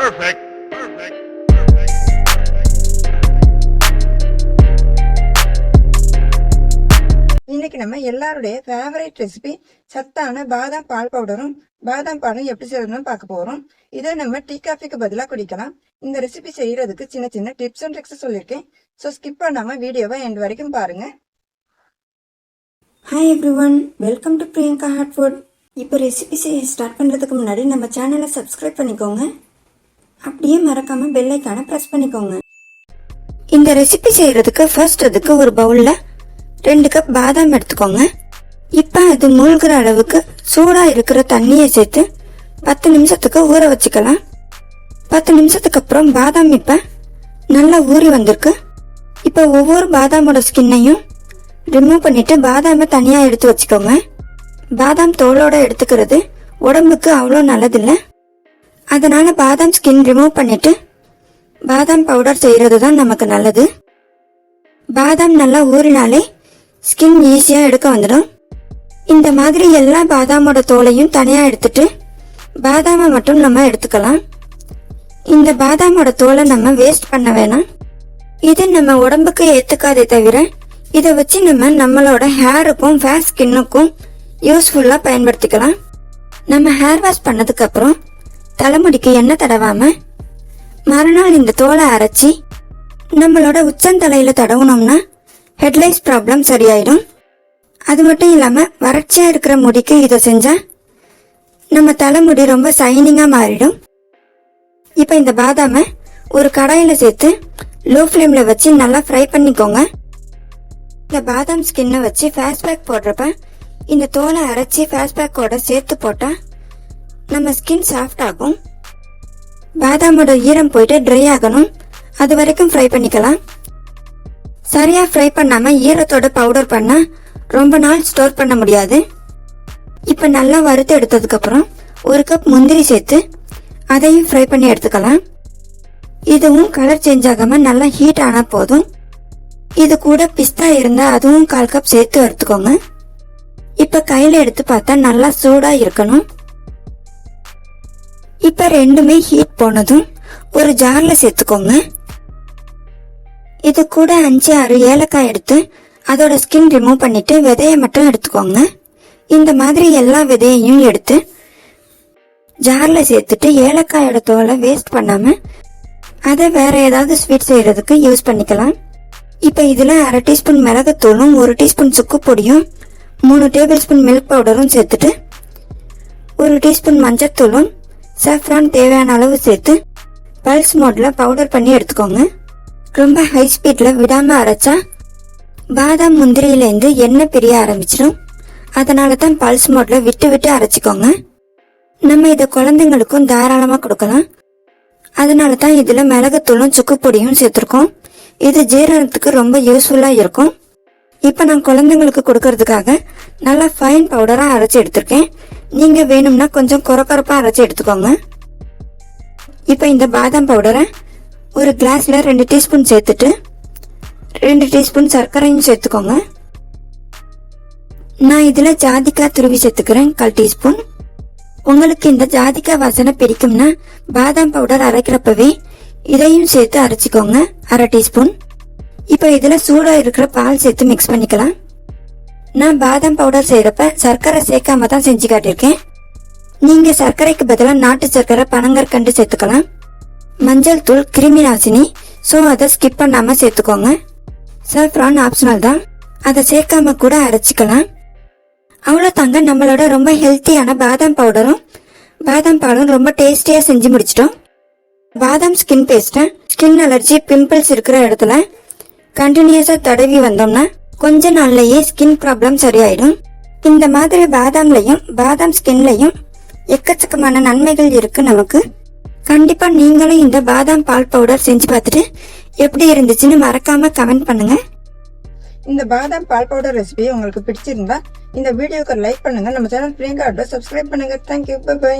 Perfect. Perfect. இன்னைக்கு நம்ம எல்லாருடைய ஃபேவரட் ரெசிபி சத்தான பாதாம் பால் பவுடரும் பாதாம் பாலும் எப்படி செய்யறதுன்னு பார்க்க போறோம். இதை நம்ம டீ காஃபிக்கு பதிலாக குடிக்கலாம். இந்த ரெசிபி செய்யறதுக்கு சின்ன சின்ன டிப்ஸ் அண்ட் ட்ரிக்ஸ் சொல்லியிருக்கேன். ஸோ ஸ்கிப் பண்ணாம வீடியோவை எண்ட் வரைக்கும் பாருங்க. Hi everyone welcome to Priyanka hot food இப்போ ரெசிபி செய்ய ஸ்டார்ட் பண்ணுறதுக்கு முன்னாடி நம்ம சேனலை சப்ஸ்கிரைப் பண்ணிக்கோங்க. அப்படியே மறக்காம பெல் ப்ரெஸ் பண்ணிக்கோங்க. இந்த ரெசிபி செய்யறதுக்கு ஃபர்ஸ்ட் அதுக்கு ஒரு பவுலில் ரெண்டு கப் பாதாம் எடுத்துக்கோங்க. இப்போ அது மூழ்கிற அளவுக்கு சூடாக இருக்கிற தண்ணியை சேர்த்து பத்து நிமிஷத்துக்கு ஊற வச்சுக்கலாம். பத்து நிமிஷத்துக்கு அப்புறம் பாதாம் இப்போ நல்லா ஊறி வந்திருக்கு. இப்போ ஒவ்வொரு பாதாமோட ஸ்கின்னையும் ரிமூவ் பண்ணிட்டு பாதாமை தனியாக எடுத்து வச்சுக்கோங்க. பாதாம் தோலோட எடுத்துக்கிறது உடம்புக்கு அவ்வளோ நல்லதில்லை. அதனால பாதாம் ஸ்கின் ரிமூவ் பண்ணிட்டு பாதாம் பவுடர் செய்கிறது தான் நமக்கு நல்லது. பாதாம் நல்லா ஊறினாலே ஸ்கின் ஈஸியாக எடுக்க வந்துடும். இந்த மாதிரி எல்லா பாதாமோட தோலையும் தனியாக எடுத்துட்டு பாதாமை மட்டும் நம்ம எடுத்துக்கலாம். இந்த பாதாமோட தோலை நம்ம வேஸ்ட் பண்ண வேணாம். இது நம்ம உடம்புக்கு ஏத்துக்காதே தவிர இதை வச்சு நம்ம நம்மளோட ஹேருக்கும் ஃபேஸ் ஸ்கின்னுக்கும் யூஸ்ஃபுல்லா பயன்படுத்திக்கலாம். நம்ம ஹேர் வாஷ் பண்ணதுக்கு அப்புறம் தலைமுடிக்கு எண்ணெய் தடவாம மறுநாள் இந்த தோலை அரைச்சி நம்மளோட உச்சந்தலையில தடவுனோம்னா ஹெட்லைஸ் ப்ராப்ளம் சரியாயிடும். அது மட்டும் இல்லாம வறட்சியா இருக்கிற முடிக்கு இதை செஞ்சா நம்ம தலைமுடி ரொம்ப சைனிங்கா மாறிடும். இப்போ இந்த பாதாமை ஒரு கடாயில சேர்த்து லோ ஃப்ளேம்ல வச்சு நல்லா ஃப்ரை பண்ணிக்கோங்க. இந்த பாதாம் ஸ்கின்னை வச்சு ஃபேஸ்பேக் போடுறப்ப இந்த தோலை அரைச்சி ஃபேஸ்பேக்கோட சேர்த்து போட்டால் நம்ம ஸ்கின் சாஃப்ட் ஆகும். பாதாமோட ஈரம் போயிட்டு ட்ரை ஆகணும். அது வரைக்கும் ஃப்ரை பண்ணிக்கலாம். சரியா ஃப்ரை பண்ணாம ஈரத்தோட பவுடர் பண்ணா ரொம்ப நாள் ஸ்டோர் பண்ண முடியாது. இப்ப நல்லா வறுத்து எடுத்ததுக்கு அப்புறம் ஒரு கப் முந்திரி சேர்த்து அதையும் ஃப்ரை பண்ணி எடுத்துக்கலாம். இதுவும் கலர் சேஞ்ச் ஆகாம நல்லா ஹீட் ஆனா போதும். இது கூட பிஸ்தா இருந்தா அதுவும் கால் கப் சேர்த்து வறுத்துக்கோங்க இப்ப கையில எடுத்து பார்த்தா நல்லா சூடா இருக்கணும். இப்ப ரெண்டுமே ஹீட் போனதும் ஒரு ஜார்ல சேர்த்துக்கோங்க. இது கூட அஞ்சு ஆறு ஏலக்காய் எடுத்து அதோட ஸ்கின் ரிமூவ் பண்ணிட்டு விதைய மட்டும் எடுத்துக்கோங்க. இந்த மாதிரி எல்லா விதையையும் எடுத்து ஜார்ல சேர்த்துட்டு ஏலக்காயோட தோலை வேஸ்ட் பண்ணாம அதை வேற ஏதாவது ஸ்வீட் செய்யறதுக்கு யூஸ் பண்ணிக்கலாம். இப்போ இதுல அரை டீஸ்பூன் மிளகுத்தூளும் ஒரு டீஸ்பூன் சுக்கு பொடியும் மூணு டேபிள் ஸ்பூன் மில்க் பவுடரும் சேர்த்துட்டு ஒரு டீஸ்பூன் மஞ்சத்தூளும் சாஃப்ரான் தேவையான அளவு சேர்த்து பல்ஸ் மோட்ல பவுடர் பண்ணி எடுத்துக்கோங்க. ரொம்ப ஹை ஸ்பீட்ல விடாம அரைச்சா பாதாம் முந்திரியிலேருந்து எண்ணெய் பிரிய ஆரம்பிச்சிடும் அதனால தான் பல்ஸ் மோட்ல விட்டு விட்டு அரைச்சிக்கோங்க. நம்ம இதை குழந்தைங்களுக்கும் தாராளமாக கொடுக்கலாம். அதனால தான் இதில் மிளகுத்தூளும் சுக்கு பொடியும் சேர்த்துருக்கோம். இது ஜீரணத்துக்கு ரொம்ப யூஸ்ஃபுல்லாக இருக்கும். இப்போ நான் குழந்தைங்களுக்கு கொடுக்கறதுக்காக நல்லா ஃபைன் பவுடராக அரைச்சி எடுத்திருக்கேன். நீங்க வேணும்னா கொஞ்சம் குறக்குறப்பா அரைச்சி எடுத்துக்கோங்க. இப்போ இந்த பாதாம் பவுடரை ஒரு கிளாஸ்ல ரெண்டு டீஸ்பூன் சேர்த்துட்டு ரெண்டு டீஸ்பூன் சர்க்கரையும் சேர்த்துக்கோங்க. நான் இதுல ஜாதிக்காய் துருவி சேர்த்துக்கிறேன் கால் டீஸ்பூன் உங்களுக்கு இந்த ஜாதிக்காய் வாசனை பிடிக்கும்னா பாதாம் பவுடர் அரைக்கிறப்பவே இதையும் சேர்த்து அரைச்சிக்கோங்க அரை டீஸ்பூன் இப்போ இதுல சூடா இருக்கிற பால் சேர்த்து மிக்ஸ் பண்ணிக்கலாம். நான் பாதாம் பவுடர் செய்யறப்ப சர்க்கரை சேர்க்காம தான் செஞ்சு காட்டியிருக்கேன். நீங்க சர்க்கரைக்கு பதிலாக நாட்டு சர்க்கரை பனங்கற்கண்டு சேர்த்துக்கலாம். மஞ்சள் தூள் கிருமி நாசினி ஸோ அதை ஸ்கிப் பண்ணாம சேர்த்துக்கோங்க. சர்ப்ரான் ஆப்ஷனல் தான். அதை சேர்க்காம கூட அரைச்சிக்கலாம். அவ்வளோ தாங்க நம்மளோட ரொம்ப ஹெல்த்தியான பாதாம் பவுடரும் பாதாம் பாலும் ரொம்ப டேஸ்டியாக செஞ்சு முடிச்சிட்டோம். பாதாம் ஸ்கின் பேஸ்ட்டை ஸ்கின் அலர்ஜி பிம்பிள்ஸ் இருக்கிற இடத்துல கண்டினியூஸாக தடவி வந்தோம்னா கொஞ்ச நாள்லயே ஸ்கின் ப்ராப்ளம் சரியாயிடும். இந்த மாதிரி பாதாம்லையும் பாதாம் ஸ்கின்லையும் எக்கச்சக்கமான நன்மைகள் இருக்கு நமக்கு. கண்டிப்பா நீங்களும் இந்த பாதாம் பால் பவுடர் செஞ்சு பார்த்துட்டு எப்படி இருந்துச்சுன்னு மறக்காம கமெண்ட் பண்ணுங்க. இந்த பாதாம் பால் பவுடர் ரெசிபி உங்களுக்கு பிடிச்சிருந்தா இந்த வீடியோக்கு லைக் பண்ணுங்க. நம்ம சேனல் பிரியங்கா சப்ஸ்கிரைப் பண்ணுங்க. Thank you bye